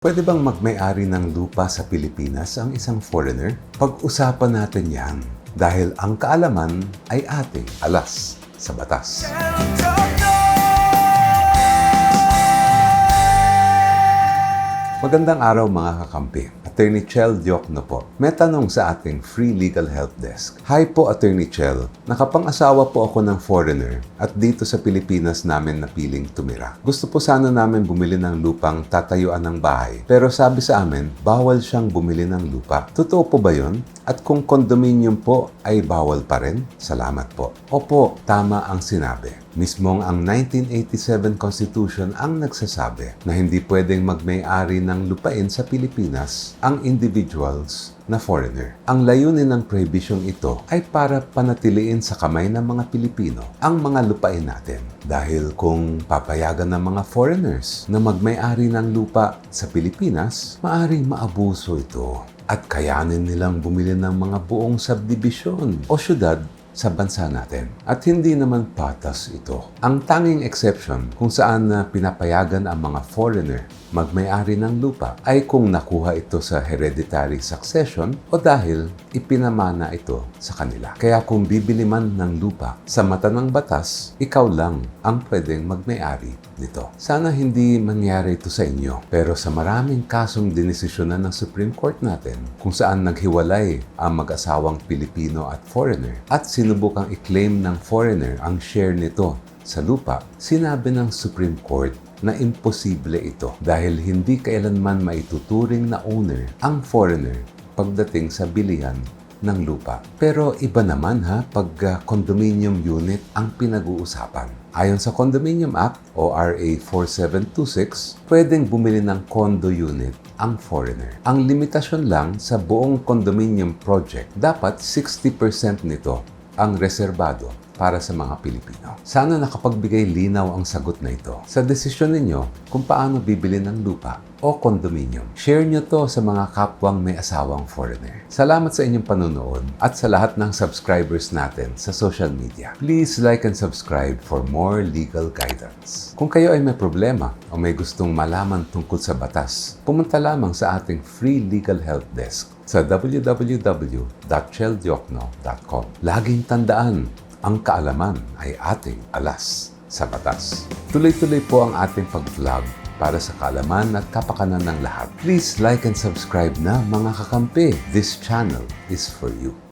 Pwede bang magmay-ari ng lupa sa Pilipinas ang isang foreigner? Pag-usapan natin yan dahil ang kaalaman ay ating alas sa batas. Magandang araw mga kakampi. Attorney Chel Diokno po. May tanong sa ating free legal help desk. Hi po Attorney Chel. Nakapang-asawa po ako ng foreigner at dito sa Pilipinas namin napiling tumira. Gusto po sana namin bumili ng lupang tatayuan ng bahay. Pero sabi sa amin, bawal siyang bumili ng lupa. Totoo po ba yon? At kung condominium po ay bawal pa rin? Salamat po. Opo, tama ang sinabi. Mismong ang 1987 Constitution ang nagsasabi na hindi pwedeng magmay-ari ng lupain sa Pilipinas ang individuals na foreigner. Ang layunin ng prohibition ito ay para panatiliin sa kamay ng mga Pilipino ang mga lupain natin. Dahil kung papayagan ng mga foreigners na magmay-ari ng lupa sa Pilipinas, maaring maabuso ito at kayanin nilang bumili ng mga buong subdivision o syudad sa bansa natin. At hindi naman patas ito. Ang tanging exception kung saan na pinapayagan ang mga foreigner magmay-ari ng lupa ay kung nakuha ito sa hereditary succession o dahil ipinamana ito sa kanila. Kaya kung bibili man ng lupa sa mata ng batas, ikaw lang ang pwedeng magmay-ari nito. Sana hindi mangyari ito sa inyo. Pero sa maraming kasong dinesisyonan ng Supreme Court natin kung saan naghiwalay ang mag-asawang Pilipino at foreigner at sinubukang i-claim ng foreigner ang share nito sa lupa, sinabi ng Supreme Court na imposible ito dahil hindi kailanman maituturing na owner ang foreigner pagdating sa bilihan ng lupa. Pero iba naman ha pag uh, condominium unit ang pinag-uusapan. Ayon sa Condominium Act o RA 4726, pwedeng bumili ng condo unit ang foreigner. Ang limitasyon lang sa buong condominium project, dapat 60% nito ang reserbado para sa mga Pilipino. Sana nakapagbigay linaw ang sagot na ito sa desisyon ninyo kung paano bibili ng lupa o condominium. Share nyo to sa mga kapwang may asawang foreigner. Salamat sa inyong panonood at sa lahat ng subscribers natin sa social media. Please like and subscribe for more legal guidance. Kung kayo ay may problema o may gustong malaman tungkol sa batas, pumunta lamang sa ating free legal help desk sa www.cheldiokno.com. Laging tandaan, ang kaalaman ay ating alas sa batas. Tuloy-tuloy po ang ating pag-vlog para sa kaalaman at kapakanan ng lahat. Please like and subscribe na mga kakampi. This channel is for you.